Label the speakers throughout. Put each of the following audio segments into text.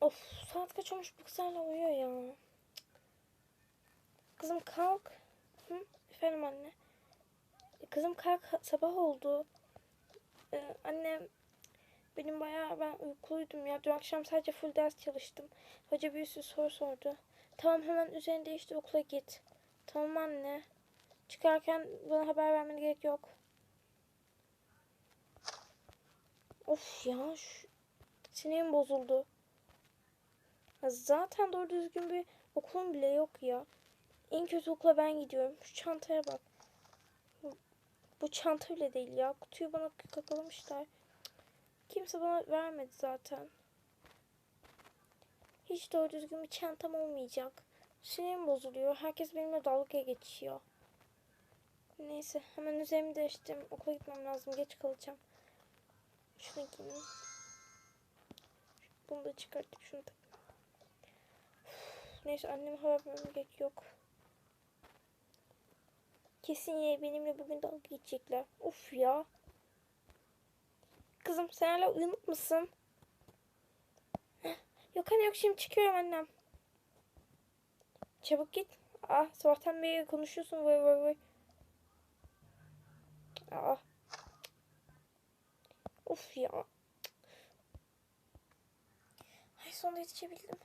Speaker 1: Of saat kaç olmuş bu kızlarla uyuyor ya. Kızım kalk. Hı? Efendim anne. Kızım kalk sabah oldu. Ee, annem benim bayağı ben uykuluydum ya. Dün akşam sadece full ders çalıştım. Hoca bir sürü soru sordu. Tamam hemen üzerini değiştir okula git. Tamam anne. Çıkarken bana haber vermene gerek yok. Of ya şu sinirim bozuldu. Zaten doğru düzgün bir okulum bile yok ya. En kötü okula ben gidiyorum. Şu çantaya bak. Bu- çanta bile değil ya. Kutuyu bana kakalamışlar. Kimse bana vermedi zaten. Hiç doğru düzgün bir çantam olmayacak. Sinirim bozuluyor. Herkes benimle dalga geçiyor. Neyse hemen üzerimi değiştireyim. Okula gitmem lazım. Geç kalacağım. Şunu giyeyim. Bunu da çıkartıp şunu da. Neyse anneme haber vermem yok. Kesin yine benimle bugün dalga geçecekler. Of ya. Kızım sen hala uyanık mısın? Yok anne yok şimdi çıkıyorum annem. Çabuk git. Ah sabahtan beri konuşuyorsun vay vay vay. Aa. Of ya. Ay sonunda yetişebildim.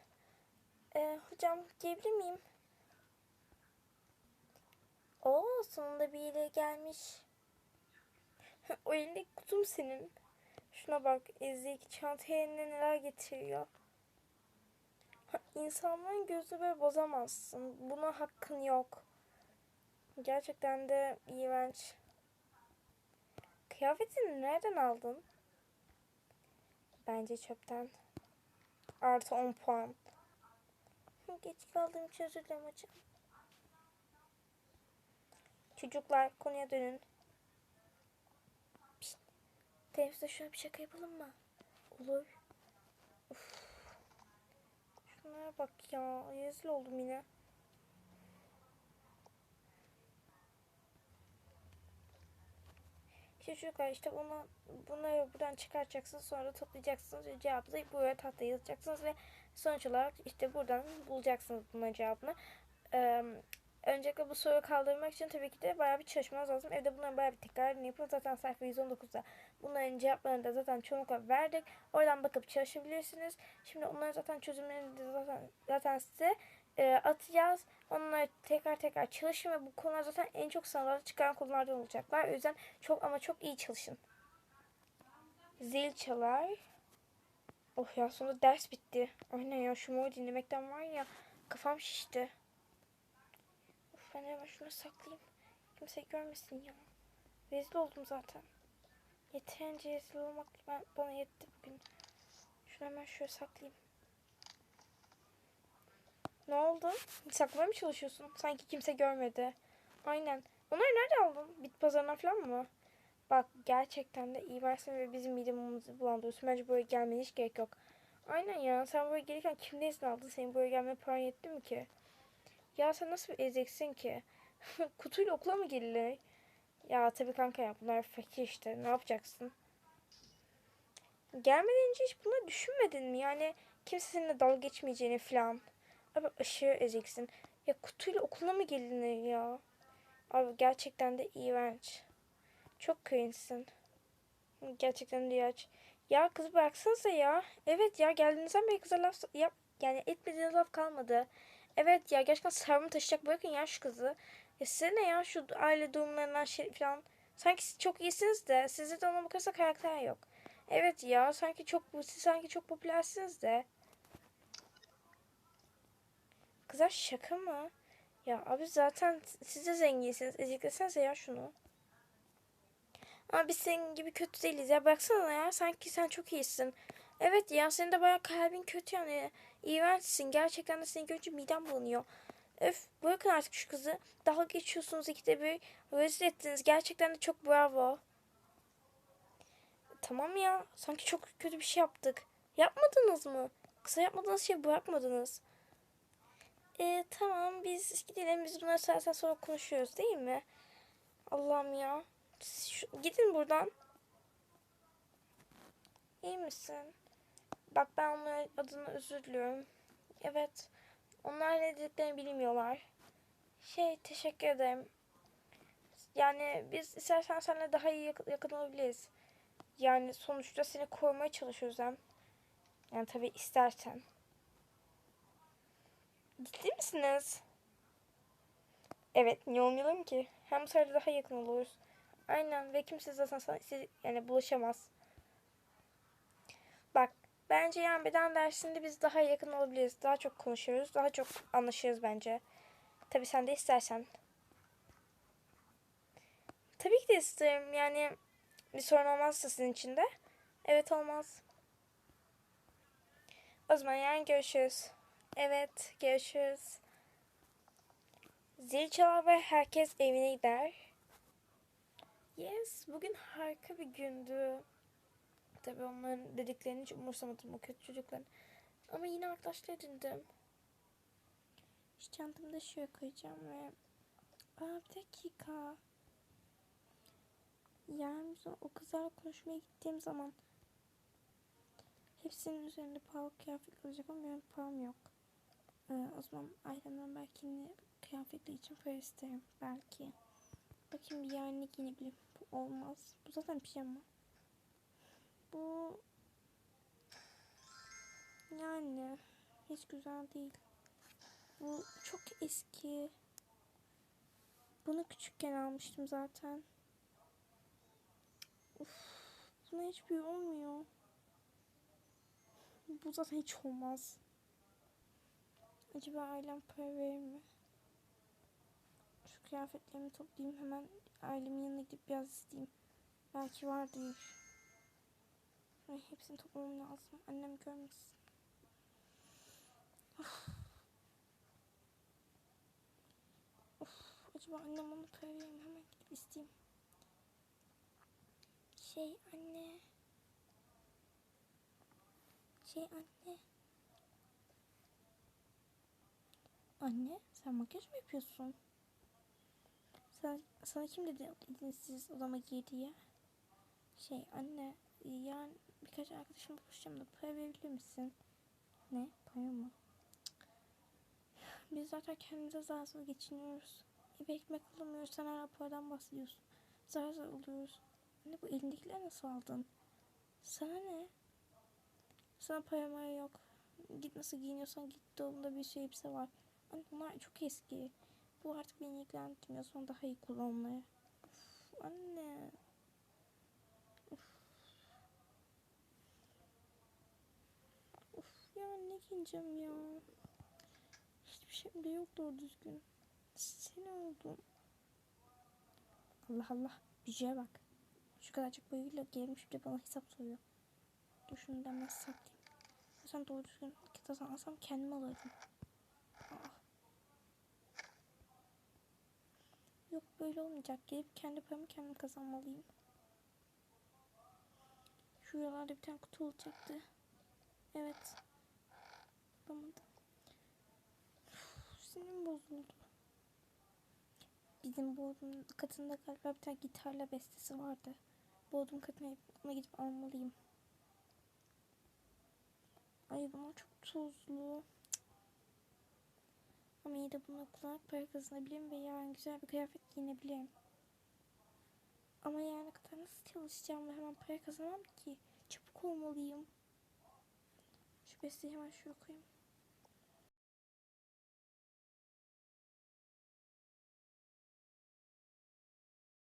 Speaker 1: Ee, hocam girebilir miyim? Oo sonunda biri gelmiş. o elindeki kutum senin. Şuna bak ezik çantaya eline neler getiriyor. İnsanların gözünü böyle bozamazsın. Buna hakkın yok. Gerçekten de iğrenç. Kıyafetini nereden aldın? Bence çöpten. Artı 10 puan. Geç kaldığım için özür dilerim hocam. Çocuklar konuya dönün. Pişt. Teneffüste şuna bir şaka yapalım mı? Olur. Uf. Şunlara bak ya. Rezil oldum yine. İşte çocuklar işte bunu, bunları buradan çıkaracaksınız sonra toplayacaksınız ve cevaplayıp buraya tahtaya yazacaksınız ve sonuç olarak işte buradan bulacaksınız bunların cevabını. Ee, öncelikle bu soruyu kaldırmak için tabii ki de bayağı bir çalışmanız lazım. Evde bunların bayağı bir tekrarını yapın. Zaten sayfa 119'da bunların cevaplarını da zaten çoğunlukla verdik. Oradan bakıp çalışabilirsiniz. Şimdi onların zaten çözümlerini de zaten, zaten size e, atacağız. Onları tekrar tekrar çalışın ve bu konular zaten en çok sınavlarda çıkan konulardan olacaklar. O yüzden çok ama çok iyi çalışın. Zil çalar. Oh ya sonunda ders bitti. Aynen ya şu mor dinlemekten var ya kafam şişti. Of ben hemen şunu saklayayım. Kimse görmesin ya. Rezil oldum zaten. Yeterince rezil olmak ben, bana yetti bugün. Şunu hemen şöyle saklayayım. Ne oldu? Saklamaya mı çalışıyorsun? Sanki kimse görmedi. Aynen. Onları nerede aldın? Bit pazarından falan mı? Bak gerçekten de iyi versin ve bizim midemizi bulandırıyorsun. Bence buraya gelmene hiç gerek yok. Aynen ya. Sen buraya gelirken kimden izin aldın? Senin buraya gelmeye paran yetti mi ki? Ya sen nasıl bir ezeksin ki? Kutuyla okula mı gelinir? Ya tabii kanka ya. Bunlar fakir işte. Ne yapacaksın? Gelmeden önce hiç bunları düşünmedin mi? Yani kimse seninle dalga geçmeyeceğini falan. Abi aşırı eziksin. Ya kutuyla okula mı gelinir ya? Abi gerçekten de iğrenç. Çok cringe'sin. Gerçekten iğrenç. Ya kız bıraksanıza ya. Evet ya geldiğinizden beri kıza laf yap yani etmediğiniz laf kalmadı. Evet ya gerçekten sarımı taşıyacak bırakın ya şu kızı. Ya size ne ya şu aile durumlarından şey falan. Sanki çok iyisiniz de sizde de ona bakarsa karakter yok. Evet ya sanki çok siz sanki çok popülersiniz de. Kızlar şaka mı? Ya abi zaten siz de zenginsiniz. Eziklesenize ya şunu. Ama biz senin gibi kötü değiliz ya. Baksana ya sanki sen çok iyisin. Evet ya senin de bayağı kalbin kötü yani. İğrençsin. Gerçekten de seni görünce midem bulanıyor. Öf bırakın artık şu kızı. Dalga geçiyorsunuz ikide bir. Rezil ettiniz. Gerçekten de çok bravo. Tamam ya. Sanki çok kötü bir şey yaptık. Yapmadınız mı? Kısa yapmadığınız şey bırakmadınız. E, tamam biz gidelim biz bunları zaten sonra konuşuyoruz değil mi? Allah'ım ya. Şu- gidin buradan. İyi misin? Bak ben onların adına özür diliyorum. Evet. Onlar ne dediklerini bilmiyorlar. Şey teşekkür ederim. Yani biz istersen seninle daha iyi yakın, yakın olabiliriz. Yani sonuçta seni korumaya çalışıyoruz hem. Yani tabii istersen. Ciddi misiniz? Evet, niye olmayalım ki? Hem bu daha yakın oluruz. Aynen ve kimse zaten sana siz- yani bulaşamaz. Bak, bence yani beden dersinde biz daha yakın olabiliriz. Daha çok konuşuyoruz, daha çok anlaşırız bence. Tabii sen de istersen. Tabii ki de isterim. Yani bir sorun olmazsa sizin için de. Evet olmaz. O zaman yani görüşürüz. Evet görüşürüz. Zil çalar ve herkes evine gider. Yes, bugün harika bir gündü. Tabii onların dediklerini hiç umursamadım o kötü çocukların. Ama yine arkadaşlar edindim. Şu çantamı da şuraya koyacağım ve... Aa bir dakika. Biz o kızlarla konuşmaya gittiğim zaman hepsinin üzerinde pahalı kıyafet olacak ama benim param yok. Ee, o zaman ailemden belki kıyafetli için para isterim belki. Bakayım bir ne giyinebilirim. Bu olmaz. Bu zaten pijama. Bu yani hiç güzel değil. Bu çok eski. Bunu küçükken almıştım zaten. Uf, buna hiçbir olmuyor. Bu zaten hiç olmaz. Acaba ailem para verir mi? Kıyafetlerimi toplayayım hemen ailemin yanına gidip biraz isteyeyim. Belki vardır. Ay, hepsini toplamam lazım. Annem görmesin. Of. Of. Acaba annem onu mi? Hemen gidip isteyeyim. Şey anne. Şey anne. Anne sen makyaj mı yapıyorsun? Sen, sana kim dedi izinsiz odama gir diye? Şey anne yarın birkaç arkadaşımla buluşacağım da para verebilir misin? Ne? Para mı? Biz zaten kendimize zar zor geçiniyoruz. Eve ekmek alamıyoruz. Sen hala paradan bahsediyorsun. Zar zor oluyoruz. Anne bu elindekiler nasıl aldın? Sana ne? Sana para mara yok. Git nasıl giyiniyorsan git dolabında bir sürü elbise var. Anne bunlar çok eski. Bu artık beni ilgilendirmiyor. Sonra daha iyi kullanmaya. Of, anne. Of. Of ya ne giyeceğim ya. Hiçbir şey de yok doğru düzgün. Seni oldum. Allah Allah. Bücüye bak. Şu kadarcık boyuyla gelmiş bir de bana hesap soruyor. Dur şunu da hemen hesaplayayım. Sen doğru düzgün kitap alsam kendim alırdım. Yok böyle olmayacak. Gelip kendi paramı kendim kazanmalıyım. Şuralarda bir tane kutu olacaktı. Evet. Bulamadım. Sinirim bozuldu. Bizim Bodrum katında galiba bir tane gitarla bestesi vardı. Bodrum katına gidip almalıyım. Ay bunlar çok tuzlu. Ama iyi de bunu kullanarak para kazanabilirim ve yarın güzel bir kıyafet giyinebilirim. Ama yarına kadar nasıl çalışacağım ve hemen para kazanamam ki. Çabuk olmalıyım. Şu besteyi hemen şuraya koyayım.